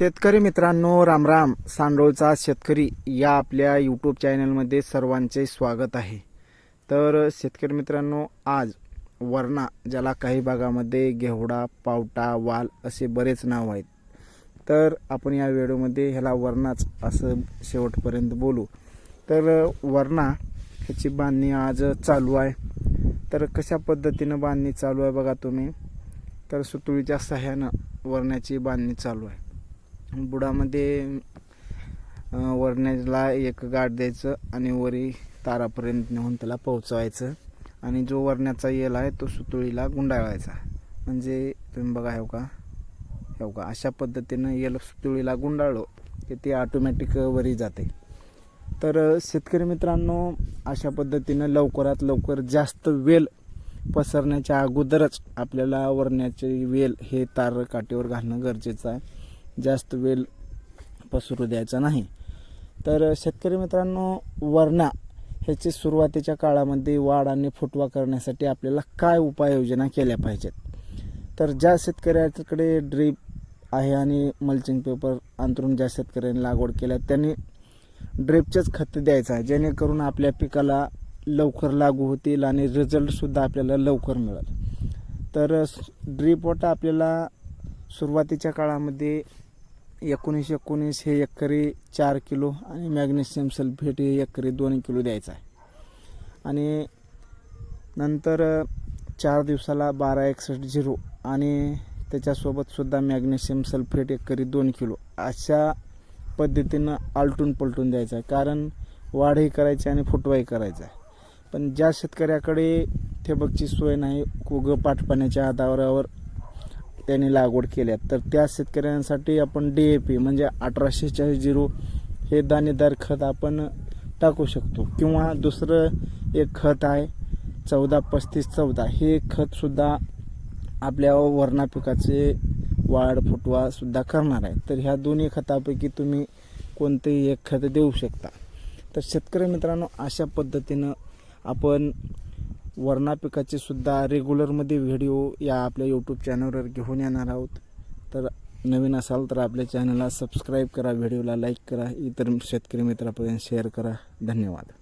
शेतकरी मित्रांनो रामराम सांडोळचा शेतकरी या आपल्या यूट्यूब चॅनलमध्ये सर्वांचे स्वागत आहे. तर शेतकरी मित्रांनो आज वरणा ज्याला काही भागामध्ये घेवडा पावटा वाल असे बरेच नाव आहेत. तर आपण या व्हिडिओमध्ये ह्याला वरणाच असं शेवटपर्यंत बोलू. तर वरणा ह्याची बांधणी आज चालू आहे. तर कशा पद्धतीनं बांधणी चालू आहे बघा तुम्ही. तर सुतुळीच्या सहाय्यानं वरण्याची बांधणी चालू आहे. बुडामध्ये वरण्याला एक गाठ द्यायचं आणि वरी तारापर्यंत नेऊन त्याला पोहोचवायचं. आणि जो वरण्याचा येल आहे तो सुतुळीला गुंडाळायचा. म्हणजे तुम्ही बघा हो का हो का अशा पद्धतीनं येल सुतुळीला गुंडाळलो की ते ऑटोमॅटिक वरी जाते. तर शेतकरी मित्रांनो अशा पद्धतीनं लवकरात लवकर जास्त वेल पसरण्याच्या अगोदरच आपल्याला वरण्याचे वेल हे तार काठीवर घालणं गरजेचं आहे. जास्त वेल पसरू द्यायचा नाही. तर शेतकरी मित्रांनो वरणा ह्याची सुरुवातीच्या काळामध्ये वाढ आणि फुटवा करण्यासाठी आपल्याला काय उपाययोजना केल्या पाहिजेत? तर ज्या शेतकऱ्याकडे ड्रीप आहे आणि मल्चिंग पेपर अंतरून ज्या शेतकऱ्यांनी लागवड केल्या त्यांनी ड्रीपचेच खत द्यायचं आहे जेणेकरून आपल्या पिकाला लवकर लागू होतील आणि रिझल्टसुद्धा आपल्याला लवकर मिळेल. तर ड्रीप वॉटर आपल्याला सुरुवातीच्या काळामध्ये एकोणीस एकोणीस हे एकरी चार किलो आणि मॅग्नेशियम सल्फेट हे एकरी दोन किलो द्यायचं आहे. आणि नंतर चार दिवसाला बारा एकसष्ट झिरो आणि त्याच्यासोबतसुद्धा मॅग्नेशियम सल्फेट एकरी दोन किलो अशा पद्धतीनं आलटून पलटून द्यायचं आहे. कारण वाढही करायची आणि फुटवाही करायचा आहे. पण ज्या शेतकऱ्याकडे ठेबकची सोय नाही उगं पाठपाण्याच्या आधारावर त्यांनी लागवड केल्या तर त्या शेतकऱ्यांसाठी आपण डी ए पी म्हणजे अठराशे चाळीस झिरो हे दाणेदार खत आपण टाकू शकतो. किंवा दुसरं एक खत आहे चौदा पस्तीस चौदा हे खतसुद्धा आपल्या वरणा पिकाचे वाढ फुटवासुद्धा करणार आहे. तर ह्या दोन्ही खतापैकी तुम्ही कोणतेही एक खत देऊ शकता. तर शेतकरी मित्रांनो अशा पद्धतीनं आपण वरणा पिकाचे सुद्धा रेग्युलरमध्ये व्हिडिओ या आपल्या यूट्यूब चॅनलवर घेऊन येणार आहोत. तर नवीन असाल तर आपल्या चॅनलला सबस्क्राईब करा व्हिडिओला लाईक करा इतर शेतकरी मित्रापर्यंत शेअर करा. धन्यवाद.